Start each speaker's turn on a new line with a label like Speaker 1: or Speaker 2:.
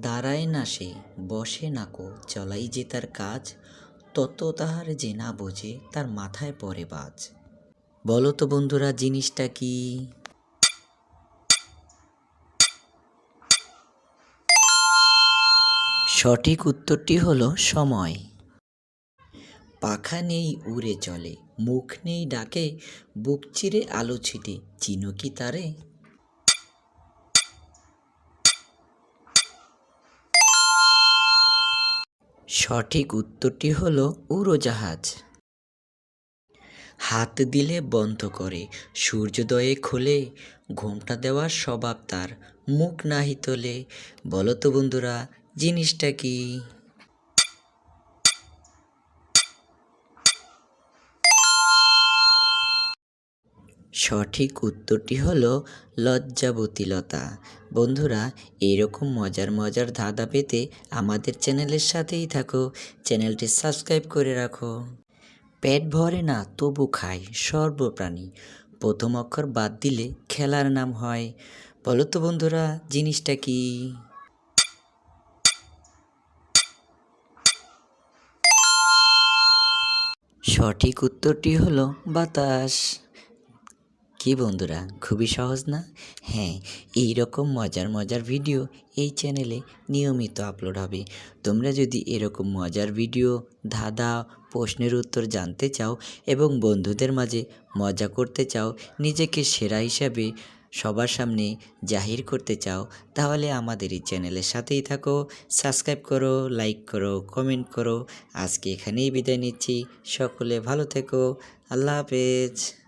Speaker 1: দাঁড়ায় না সে, বসে না কো, চলাই যে তার কাজ, তত তাহার যে না বোঝে, তার মাথায় পড়ে বাজ। বলো তো বন্ধুরা, জিনিসটা কি? সঠিক উত্তরটি হলো সময়। পাখা নেই উড়ে চলে, মুখ নেই ডাকে, বুক চিরে আলো ছিটে, চিনো কি তারে? সঠিক উত্তরটি হল উড়োজাহাজ। হাত দিলে বন্ধ করে, সূর্যোদয়ে খোলে, ঘোমটা দেওয়ার স্বভাব তার, মুখ নাহি তোলে। বলতো বন্ধুরা, জিনিসটা কি? সঠিক উত্তরটি হলো লজ্জাবতীলতা। বন্ধুরা, এরকম মজার মজার ধাঁধা পেতে আমাদের চ্যানেলের সাথেই থাকো, চ্যানেলটি সাবস্ক্রাইব করে রাখো। পেট ভরে না, তবু খায়, সর্বপ্রাণী। প্রথম অক্ষর বাদ দিলে খেলার নাম হয়। বলো তো বন্ধুরা, জিনিসটা কি? সঠিক উত্তরটি হলো বাতাস। কি বন্ধুরা, খুবই সহজ না? হ্যাঁ এই রকম মজার মজার ভিডিও এই চ্যানেলে নিয়মিত আপলোড হবে। তোমরা যদি এরকম মজার ভিডিও, ধাঁধা, প্রশ্নের উত্তর জানতে চাও এবং বন্ধুদের মাঝে মজা করতে চাও, নিজেকে সেরা হিসাবে সবার সামনে জাহির করতে চাও, তাহলে আমাদের এই চ্যানেলের সাথেই থাকো, সাবস্ক্রাইব করো, লাইক করো, কমেন্ট করো। আজকে এখানেই বিদায় নিচ্ছি। সকলে ভালো থেকো। আল্লাহ হাফেজ।